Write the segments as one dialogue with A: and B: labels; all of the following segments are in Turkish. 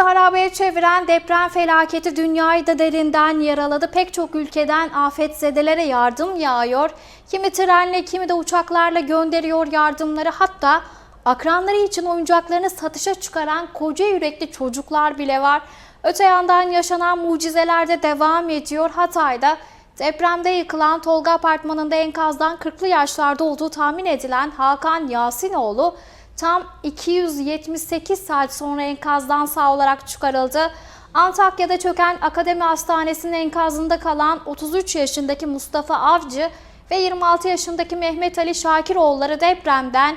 A: 10 ilimizi harabeye çeviren deprem felaketi dünyayı da derinden yaraladı. Pek çok ülkeden afetzedelere yardım yağıyor. Kimi trenle kimi de uçaklarla gönderiyor yardımları. Hatta akranları için oyuncaklarını satışa çıkaran koca yürekli çocuklar bile var. Öte yandan yaşanan mucizeler de devam ediyor. Hatay'da depremde yıkılan Tolga Apartmanı'nda enkazdan 40'lı yaşlarda olduğu tahmin edilen Hakan Yasinoğlu tam 278 saat sonra enkazdan sağ olarak çıkarıldı. Antakya'da çöken Akademi Hastanesi'nin enkazında kalan 33 yaşındaki Mustafa Avcı ve 26 yaşındaki Mehmet Ali Şakiroğulları depremden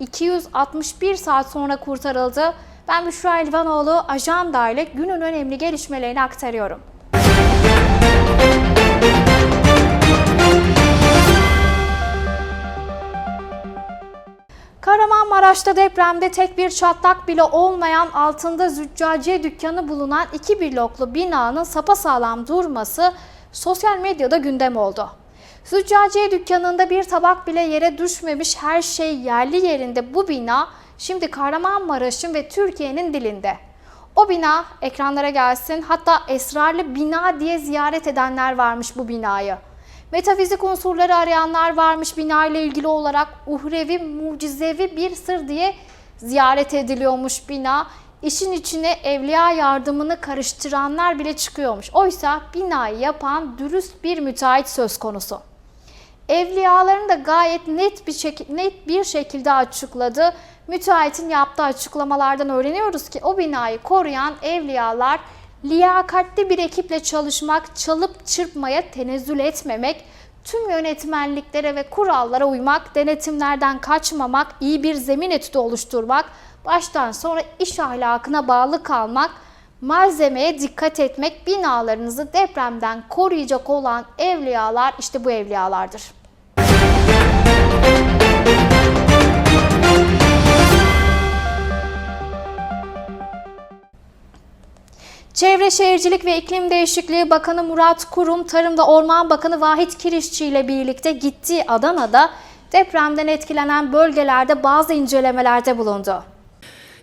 A: 261 saat sonra kurtarıldı. Ben Büşra Elvanoğlu, Ajanda ile günün önemli gelişmelerini aktarıyorum. Kahramanmaraş'ta depremde tek bir çatlak bile olmayan altında züccaciye dükkanı bulunan iki bloklu binanın sapasağlam durması sosyal medyada gündem oldu. Züccaciye dükkanında bir tabak bile yere düşmemiş her şey yerli yerinde bu bina şimdi Kahramanmaraş'ın ve Türkiye'nin dilinde. O bina ekranlara gelsin hatta esrarlı bina diye ziyaret edenler varmış bu binayı. Metafizik unsurları arayanlar varmış bina ilgili olarak uhrevi, mucizevi bir sır diye ziyaret ediliyormuş bina. İşin içine evliya yardımını karıştıranlar bile çıkıyormuş. Oysa binayı yapan dürüst bir müteahhit söz konusu. Evliyalarını da gayet net bir şek- net bir şekilde açıkladı. Müteahhitin yaptığı açıklamalardan öğreniyoruz ki o binayı koruyan evliyalar liyakatli bir ekiple çalışmak, çalıp çırpmaya tenezzül etmemek, tüm yönetmenliklere ve kurallara uymak, denetimlerden kaçmamak, iyi bir zemin etüdü oluşturmak, baştan sonra iş ahlakına bağlı kalmak, malzemeye dikkat etmek, binalarınızı depremden koruyacak olan evliyalar işte bu evliyalardır. Çevre Şehircilik ve İklim Değişikliği Bakanı Murat Kurum, Tarım ve Orman Bakanı Vahit Kirişçi ile birlikte gittiği Adana'da depremden etkilenen bölgelerde bazı incelemelerde bulundu.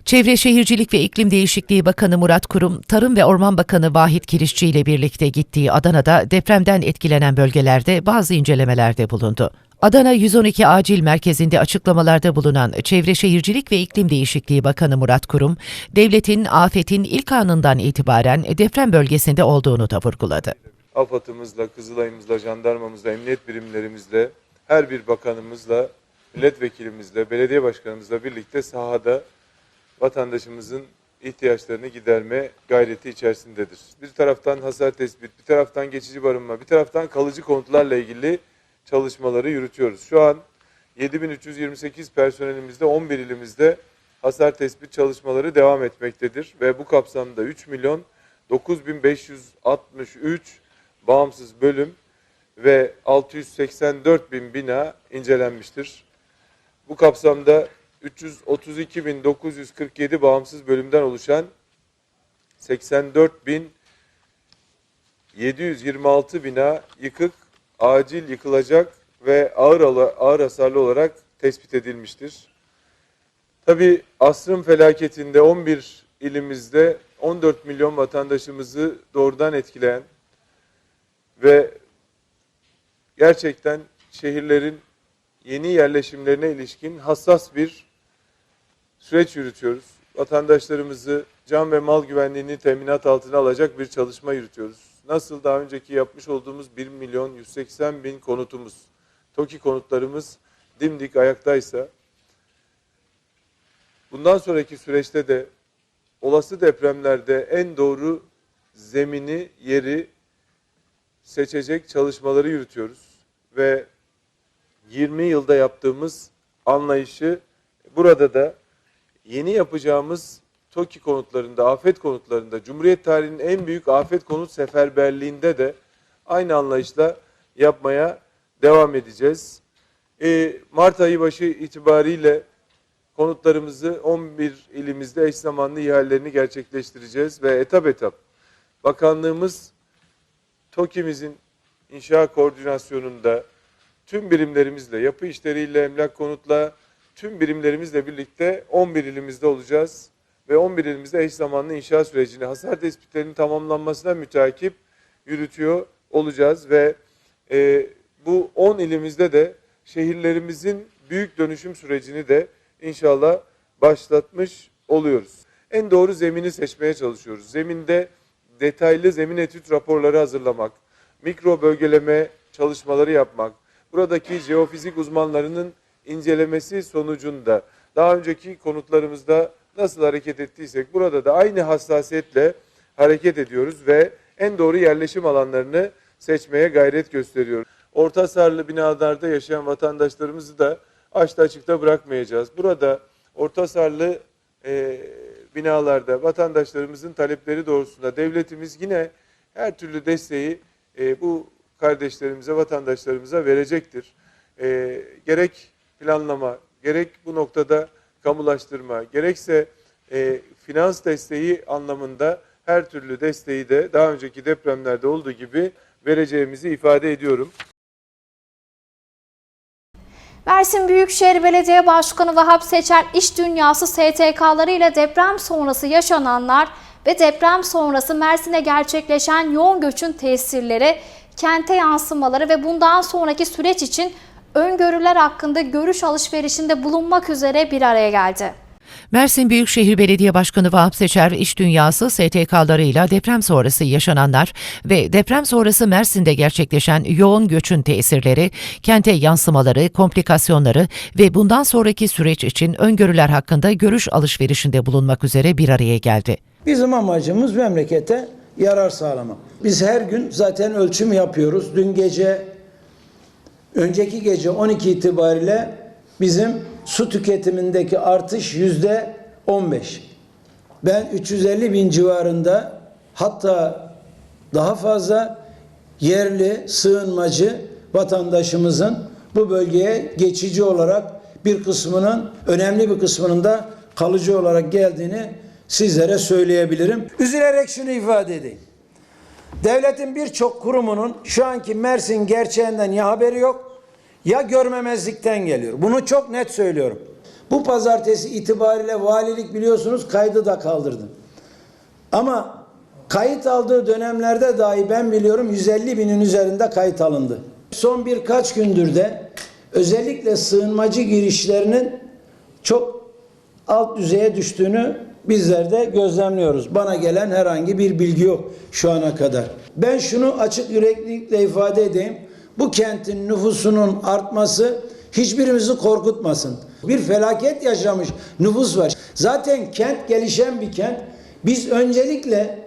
B: Çevre Şehircilik ve İklim Değişikliği Bakanı Murat Kurum, Tarım ve Orman Bakanı Vahit Kirişçi ile birlikte gittiği Adana'da depremden etkilenen bölgelerde bazı incelemelerde bulundu. Adana 112 Acil Merkezi'nde açıklamalarda bulunan Çevre Şehircilik ve İklim Değişikliği Bakanı Murat Kurum, devletin afetin ilk anından itibaren deprem bölgesinde olduğunu da vurguladı.
C: AFAD'ımızla, Kızılay'ımızla, jandarmamızla, emniyet birimlerimizle, her bir bakanımızla, milletvekilimizle, belediye başkanımızla birlikte sahada vatandaşımızın ihtiyaçlarını giderme gayreti içerisindedir. Bir taraftan hasar tespit, bir taraftan geçici barınma, bir taraftan kalıcı konutlarla ilgili çalışmaları yürütüyoruz. Şu an 7328 personelimizde 11 ilimizde hasar tespit çalışmaları devam etmektedir ve bu kapsamda 3 milyon 9563 bağımsız bölüm ve 684 bin bina incelenmiştir. Bu kapsamda 332.947 bağımsız bölümden oluşan 84.726 bina yıkık, acil yıkılacak ve ağır ağır hasarlı olarak tespit edilmiştir. Tabi asrın felaketinde 11 ilimizde 14 milyon vatandaşımızı doğrudan etkileyen ve gerçekten şehirlerin yeni yerleşimlerine ilişkin hassas bir süreç yürütüyoruz. Vatandaşlarımızı can ve mal güvenliğini teminat altına alacak bir çalışma yürütüyoruz. Nasıl daha önceki yapmış olduğumuz 1 milyon 180 bin konutumuz, TOKİ konutlarımız dimdik ayaktaysa, bundan sonraki süreçte de olası depremlerde en doğru zemini, yeri seçecek çalışmaları yürütüyoruz. Ve 20 yılda yaptığımız anlayışı burada da yeni yapacağımız TOKİ konutlarında, afet konutlarında, Cumhuriyet tarihinin en büyük afet konut seferberliğinde de aynı anlayışla yapmaya devam edeceğiz. Ee, Mart ayı başı itibariyle konutlarımızı 11 ilimizde eş zamanlı ihalelerini gerçekleştireceğiz ve etap etap bakanlığımız TOKİ'mizin inşa koordinasyonunda tüm birimlerimizle, yapı işleriyle, emlak konutla, tüm birimlerimizle birlikte 11 ilimizde olacağız. ve 11 ilimizde eş zamanlı inşaat sürecini hasar tespitlerinin tamamlanmasına mütakip yürütüyor olacağız ve e, bu 10 ilimizde de şehirlerimizin büyük dönüşüm sürecini de inşallah başlatmış oluyoruz. En doğru zemini seçmeye çalışıyoruz. Zeminde detaylı zemin etüt raporları hazırlamak, mikro bölgeleme çalışmaları yapmak, buradaki jeofizik uzmanlarının incelemesi sonucunda daha önceki konutlarımızda nasıl hareket ettiysek burada da aynı hassasiyetle hareket ediyoruz ve en doğru yerleşim alanlarını seçmeye gayret gösteriyoruz. Orta hasarlı binalarda yaşayan vatandaşlarımızı da açta açıkta bırakmayacağız. Burada orta hasarlı e, binalarda vatandaşlarımızın talepleri doğrultusunda devletimiz yine her türlü desteği e, bu kardeşlerimize, vatandaşlarımıza verecektir. E, gerek planlama, gerek bu noktada kamulaştırma, gerekse e, finans desteği anlamında her türlü desteği de daha önceki depremlerde olduğu gibi vereceğimizi ifade ediyorum.
A: Mersin Büyükşehir Belediye Başkanı Vahap Seçer iş dünyası STK'ları ile deprem sonrası yaşananlar ve deprem sonrası Mersin'e gerçekleşen yoğun göçün tesirleri, kente yansımaları ve bundan sonraki süreç için öngörüler hakkında görüş alışverişinde bulunmak üzere bir araya geldi.
B: Mersin Büyükşehir Belediye Başkanı Vahap Seçer, iş dünyası STK'larıyla deprem sonrası yaşananlar ve deprem sonrası Mersin'de gerçekleşen yoğun göçün tesirleri, kente yansımaları, komplikasyonları ve bundan sonraki süreç için öngörüler hakkında görüş alışverişinde bulunmak üzere bir araya geldi.
D: Bizim amacımız memlekete yarar sağlamak. Biz her gün zaten ölçüm yapıyoruz. Dün gece, önceki gece 12 itibariyle bizim su tüketimindeki artış yüzde 15. Ben 350 bin civarında hatta daha fazla yerli sığınmacı vatandaşımızın bu bölgeye geçici olarak bir kısmının önemli bir kısmının da kalıcı olarak geldiğini sizlere söyleyebilirim. Üzülerek şunu ifade edeyim. Devletin birçok kurumunun şu anki Mersin gerçeğinden ya haberi yok ya görmemezlikten geliyor. Bunu çok net söylüyorum. Bu pazartesi itibariyle valilik biliyorsunuz kaydı da kaldırdı. Ama kayıt aldığı dönemlerde dahi ben biliyorum 150 binin üzerinde kayıt alındı. Son birkaç gündür de özellikle sığınmacı girişlerinin çok alt düzeye düştüğünü bizler de gözlemliyoruz. Bana gelen herhangi bir bilgi yok şu ana kadar. Ben şunu açık yüreklilikle ifade edeyim. Bu kentin nüfusunun artması hiçbirimizi korkutmasın. Bir felaket yaşamış nüfus var. Zaten kent gelişen bir kent. Biz öncelikle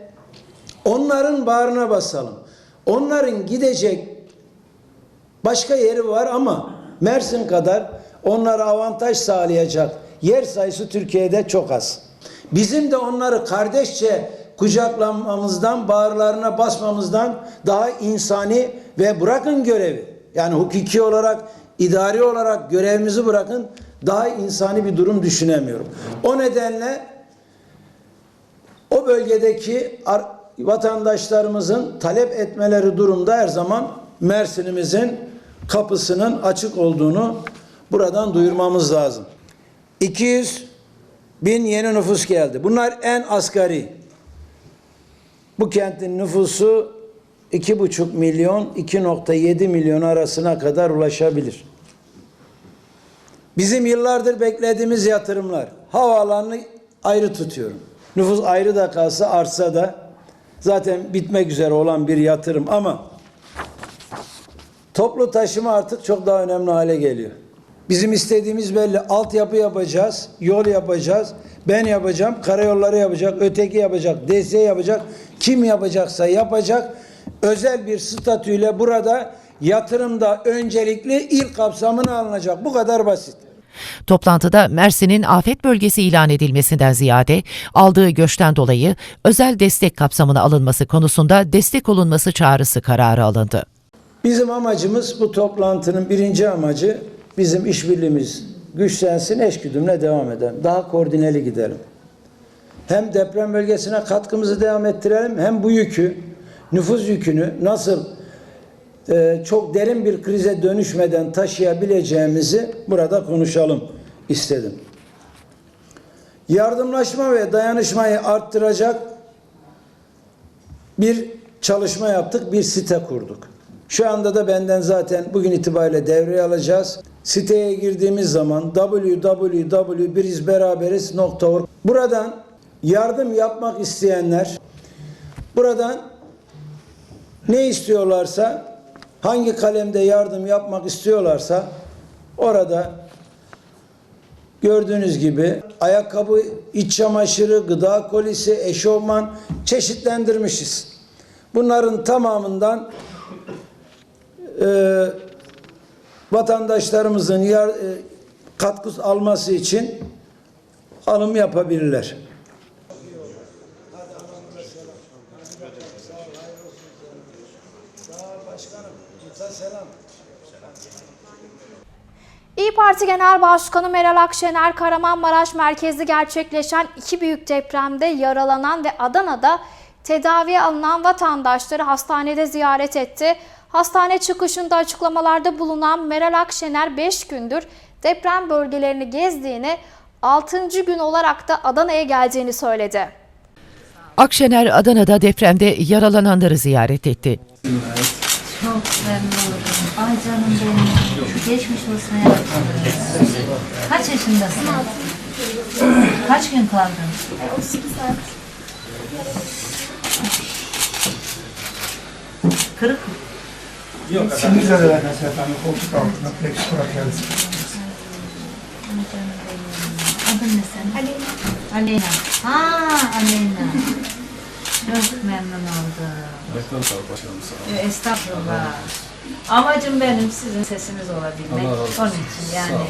D: onların bağrına basalım. Onların gidecek başka yeri var ama Mersin kadar onlara avantaj sağlayacak yer sayısı Türkiye'de çok az. Bizim de onları kardeşçe kucaklamamızdan, bağırlarına basmamızdan daha insani ve bırakın görevi. Yani hukuki olarak, idari olarak görevimizi bırakın daha insani bir durum düşünemiyorum. O nedenle o bölgedeki ar- vatandaşlarımızın talep etmeleri durumda her zaman Mersin'imizin kapısının açık olduğunu buradan duyurmamız lazım. 200 bin yeni nüfus geldi. Bunlar en asgari. Bu kentin nüfusu 2,5 milyon 2,7 milyon arasına kadar ulaşabilir. Bizim yıllardır beklediğimiz yatırımlar. Havaalanını ayrı tutuyorum. Nüfus ayrı da kalsa artsa da zaten bitmek üzere olan bir yatırım ama toplu taşıma artık çok daha önemli hale geliyor. Bizim istediğimiz belli. Altyapı yapacağız, yol yapacağız. Ben yapacağım, karayolları yapacak, öteki yapacak, DS yapacak. Kim yapacaksa yapacak. Özel bir statüyle burada yatırımda öncelikli ilk kapsamına alınacak. Bu kadar basit.
B: Toplantıda Mersin'in afet bölgesi ilan edilmesinden ziyade aldığı göçten dolayı özel destek kapsamına alınması konusunda destek olunması çağrısı kararı alındı.
D: Bizim amacımız bu toplantının birinci amacı bizim işbirliğimiz güçlensin, eşgüdümle devam edelim. Daha koordineli gidelim. Hem deprem bölgesine katkımızı devam ettirelim hem bu yükü, nüfus yükünü nasıl e, çok derin bir krize dönüşmeden taşıyabileceğimizi burada konuşalım istedim. yardımlaşma ve dayanışmayı arttıracak bir çalışma yaptık, bir site kurduk. Şu anda da benden zaten bugün itibariyle devreye alacağız. Siteye girdiğimiz zaman www.birizberaberiz.org Buradan yardım yapmak isteyenler buradan ne istiyorlarsa hangi kalemde yardım yapmak istiyorlarsa orada gördüğünüz gibi ayakkabı, iç çamaşırı, gıda kolisi, eşofman çeşitlendirmişiz. Bunların tamamından e, vatandaşlarımızın yar, e, katkı alması için alım yapabilirler.
A: İyi Parti Genel Başkanı Meral Akşener, Kahramanmaraş merkezli gerçekleşen iki büyük depremde yaralanan ve Adana'da tedaviye alınan vatandaşları hastanede ziyaret etti. Hastane çıkışında açıklamalarda bulunan Meral Akşener 5 gündür deprem bölgelerini gezdiğini, 6. gün olarak da Adana'ya geldiğini söyledi.
B: Akşener Adana'da depremde yaralananları ziyaret etti.
E: Çok memnun oldum. Ay canım benim. Geçmiş olsun hayatım. Kaç yaşındasın? Kaç gün kaldın?
F: 38 saat.
E: Kırık mı?
F: Şimdi zedelenmesi efendim koltuk altında plexus brachialis.
E: Ay canım benim. Adın ne senin? Aleyna. Aleyna. Ha Aleyna. Çok memnun oldum. Ee, Estağfurullah. Amacım benim sizin sesiniz olabilmek. Onun için yani.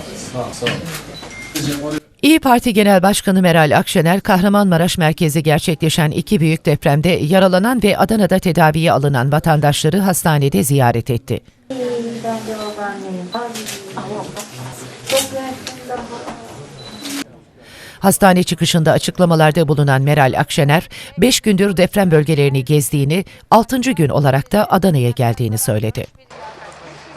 B: İyi Parti Genel Başkanı Meral Akşener, Kahramanmaraş merkezi gerçekleşen iki büyük depremde yaralanan ve Adana'da tedaviye alınan vatandaşları hastanede ziyaret etti. Hastane çıkışında açıklamalarda bulunan Meral Akşener, 5 gündür deprem bölgelerini gezdiğini, 6. gün olarak da Adana'ya geldiğini söyledi.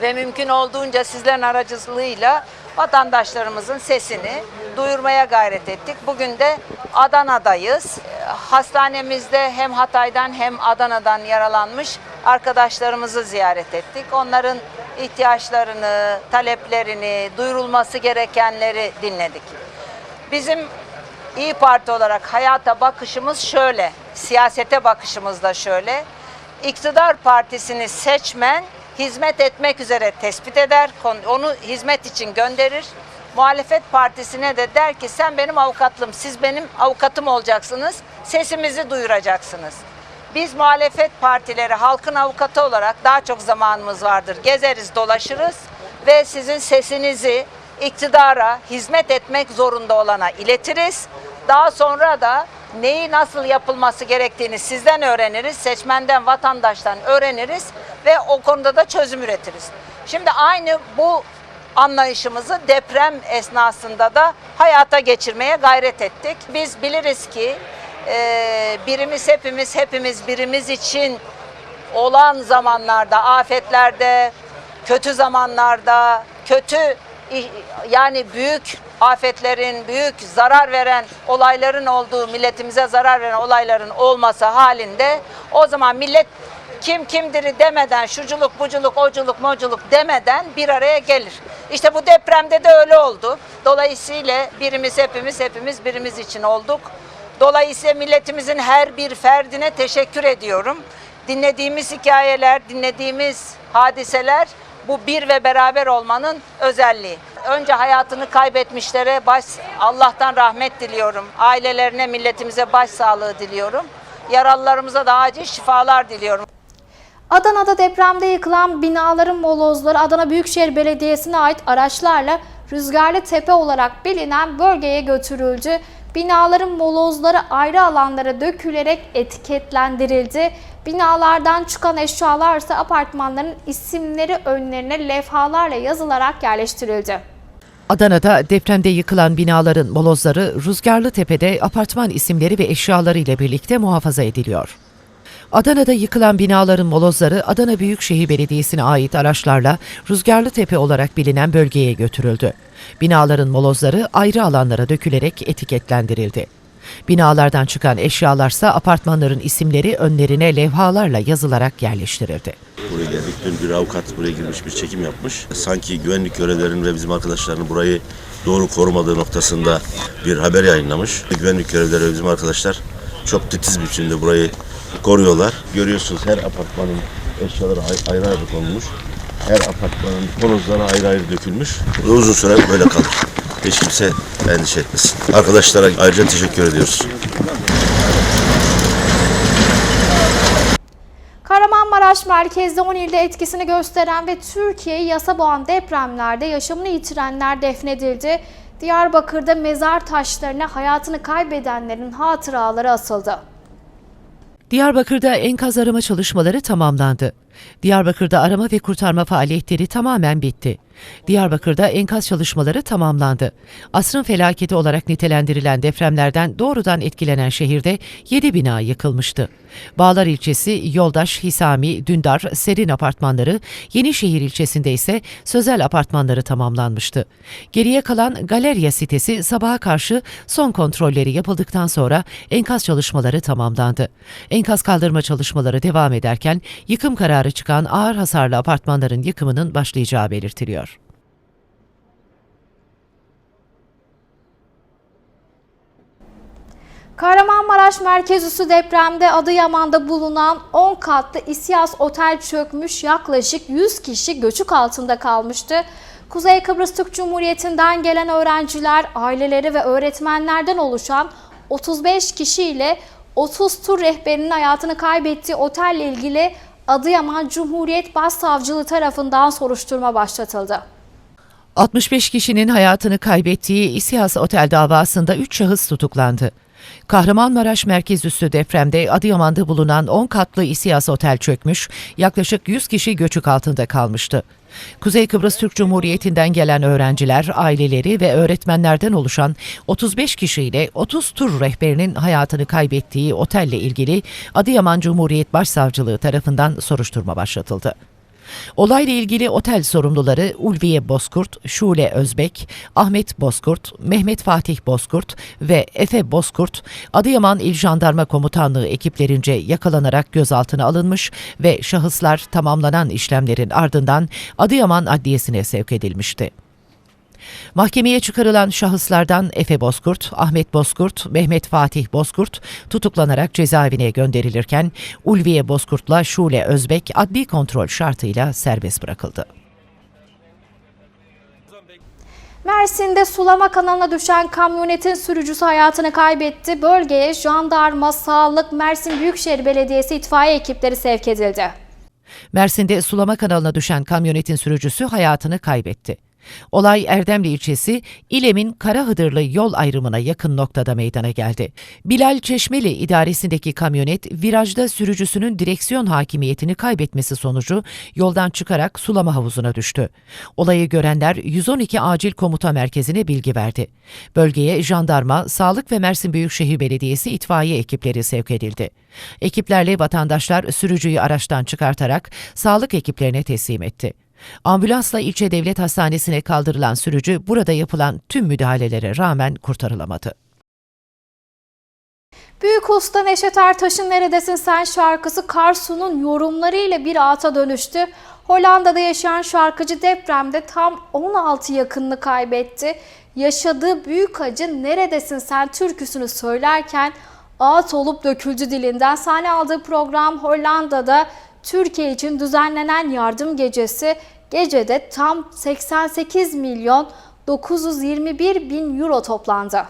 G: ve mümkün olduğunca sizlerin aracılığıyla vatandaşlarımızın sesini duyurmaya gayret ettik. Bugün de Adana'dayız. Ee, Hastanemizde hem Hatay'dan hem Adana'dan yaralanmış arkadaşlarımızı ziyaret ettik. Onların ihtiyaçlarını, taleplerini, duyurulması gerekenleri dinledik. Bizim İyi Parti olarak hayata bakışımız şöyle, siyasete bakışımız da şöyle. İktidar partisini seçmen hizmet etmek üzere tespit eder, onu hizmet için gönderir. Muhalefet partisine de der ki sen benim avukatlım, siz benim avukatım olacaksınız, sesimizi duyuracaksınız. Biz muhalefet partileri halkın avukatı olarak daha çok zamanımız vardır. Gezeriz, dolaşırız ve sizin sesinizi iktidara hizmet etmek zorunda olana iletiriz. Daha sonra da neyi nasıl yapılması gerektiğini sizden öğreniriz, seçmenden, vatandaştan öğreniriz ve o konuda da çözüm üretiriz. Şimdi aynı bu anlayışımızı deprem esnasında da hayata geçirmeye gayret ettik. Biz biliriz ki e, birimiz hepimiz, hepimiz birimiz için olan zamanlarda, afetlerde, kötü zamanlarda, kötü yani büyük afetlerin, büyük zarar veren olayların olduğu, milletimize zarar veren olayların olması halinde o zaman millet kim kimdir demeden, şuculuk, buculuk, oculuk, moculuk demeden bir araya gelir. İşte bu depremde de öyle oldu. Dolayısıyla birimiz hepimiz, hepimiz birimiz için olduk. Dolayısıyla milletimizin her bir ferdine teşekkür ediyorum. Dinlediğimiz hikayeler, dinlediğimiz hadiseler bu bir ve beraber olmanın özelliği. Önce hayatını kaybetmişlere baş Allah'tan rahmet diliyorum. Ailelerine, milletimize başsağlığı diliyorum. Yaralılarımıza da acil şifalar diliyorum.
A: Adana'da depremde yıkılan binaların molozları Adana Büyükşehir Belediyesi'ne ait araçlarla Rüzgarlı Tepe olarak bilinen bölgeye götürüldü. Binaların molozları ayrı alanlara dökülerek etiketlendirildi. Binalardan çıkan eşyalar ise apartmanların isimleri önlerine levhalarla yazılarak yerleştirildi.
B: Adana'da depremde yıkılan binaların molozları Rüzgarlı Tepe'de apartman isimleri ve eşyaları ile birlikte muhafaza ediliyor. Adana'da yıkılan binaların molozları Adana Büyükşehir Belediyesi'ne ait araçlarla Rüzgarlı Tepe olarak bilinen bölgeye götürüldü. Binaların molozları ayrı alanlara dökülerek etiketlendirildi. Binalardan çıkan eşyalarsa apartmanların isimleri önlerine levhalarla yazılarak yerleştirildi.
H: Buraya geldik. Dün bir avukat buraya girmiş bir çekim yapmış. Sanki güvenlik görevlerinin ve bizim arkadaşların burayı doğru korumadığı noktasında bir haber yayınlamış. Güvenlik görevlileri ve bizim arkadaşlar çok titiz biçimde burayı koruyorlar. Görüyorsunuz her apartmanın eşyaları ay- ayrı ayrı konulmuş. Her apartmanın kolozları ayrı ayrı dökülmüş. Ve uzun süre böyle kalır. Hiç kimse endişe etmesin. Arkadaşlara ayrıca teşekkür ediyoruz.
A: Kahramanmaraş merkezde 10 ilde etkisini gösteren ve Türkiye'yi yasa boğan depremlerde yaşamını yitirenler defnedildi. Diyarbakır'da mezar taşlarına hayatını kaybedenlerin hatıraları asıldı.
B: Diyarbakır'da enkaz arama çalışmaları tamamlandı. Diyarbakır'da arama ve kurtarma faaliyetleri tamamen bitti. Diyarbakır'da enkaz çalışmaları tamamlandı. Asrın felaketi olarak nitelendirilen depremlerden doğrudan etkilenen şehirde 7 bina yıkılmıştı. Bağlar ilçesi Yoldaş, Hisami, Dündar, Serin apartmanları, Yenişehir ilçesinde ise Sözel apartmanları tamamlanmıştı. Geriye kalan Galerya sitesi sabaha karşı son kontrolleri yapıldıktan sonra enkaz çalışmaları tamamlandı. Enkaz kaldırma çalışmaları devam ederken yıkım kararı çıkan ağır hasarlı apartmanların yıkımının başlayacağı belirtiliyor.
A: Kahramanmaraş merkez üssü depremde Adıyaman'da bulunan 10 katlı İSİAS otel çökmüş yaklaşık 100 kişi göçük altında kalmıştı. Kuzey Kıbrıs Türk Cumhuriyeti'nden gelen öğrenciler, aileleri ve öğretmenlerden oluşan 35 kişiyle 30 tur rehberinin hayatını kaybettiği otelle ilgili Adıyaman Cumhuriyet Başsavcılığı tarafından soruşturma başlatıldı.
B: 65 kişinin hayatını kaybettiği İSİAS Otel davasında 3 şahıs tutuklandı. Kahramanmaraş merkez üssü depremde Adıyaman'da bulunan 10 katlı İSİAS Otel çökmüş, yaklaşık 100 kişi göçük altında kalmıştı. Kuzey Kıbrıs Türk Cumhuriyeti'nden gelen öğrenciler, aileleri ve öğretmenlerden oluşan 35 kişiyle 30 tur rehberinin hayatını kaybettiği otelle ilgili Adıyaman Cumhuriyet Başsavcılığı tarafından soruşturma başlatıldı. Olayla ilgili otel sorumluları Ulviye Bozkurt, Şule Özbek, Ahmet Bozkurt, Mehmet Fatih Bozkurt ve Efe Bozkurt, Adıyaman İl Jandarma Komutanlığı ekiplerince yakalanarak gözaltına alınmış ve şahıslar tamamlanan işlemlerin ardından Adıyaman Adliyesi'ne sevk edilmişti. Mahkemeye çıkarılan şahıslardan Efe Bozkurt, Ahmet Bozkurt, Mehmet Fatih Bozkurt tutuklanarak cezaevine gönderilirken Ulviye Bozkurt'la Şule Özbek adli kontrol şartıyla serbest bırakıldı.
A: Mersin'de sulama kanalına düşen kamyonetin sürücüsü hayatını kaybetti. Bölgeye jandarma, sağlık, Mersin Büyükşehir Belediyesi itfaiye ekipleri sevk edildi.
B: Mersin'de sulama kanalına düşen kamyonetin sürücüsü hayatını kaybetti. Olay Erdemli ilçesi İlem'in Karahıdırlı yol ayrımına yakın noktada meydana geldi. Bilal Çeşmeli idaresindeki kamyonet virajda sürücüsünün direksiyon hakimiyetini kaybetmesi sonucu yoldan çıkarak sulama havuzuna düştü. Olayı görenler 112 acil komuta merkezine bilgi verdi. Bölgeye jandarma, sağlık ve Mersin Büyükşehir Belediyesi itfaiye ekipleri sevk edildi. Ekiplerle vatandaşlar sürücüyü araçtan çıkartarak sağlık ekiplerine teslim etti. Ambulansla ilçe devlet hastanesine kaldırılan sürücü burada yapılan tüm müdahalelere rağmen kurtarılamadı.
A: Büyük usta Neşet Ertaş'ın Neredesin Sen şarkısı Karsu'nun yorumlarıyla bir ata dönüştü. Hollanda'da yaşayan şarkıcı depremde tam 16 yakınını kaybetti. Yaşadığı büyük acı Neredesin Sen türküsünü söylerken ağıt olup döküldü dilinden. Sahne aldığı program Hollanda'da Türkiye için düzenlenen yardım gecesi. Gecede tam 88 milyon 921 bin euro toplandı.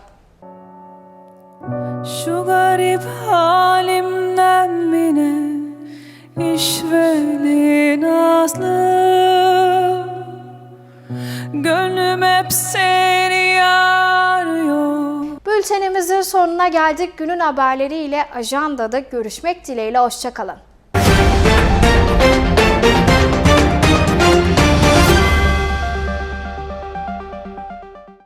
I: Şu garip halimden mi ne işveli nazlı Gönlüm hep seni arıyor
A: Bültenimizin sonuna geldik. Günün haberleriyle ajandada görüşmek dileğiyle. Hoşçakalın.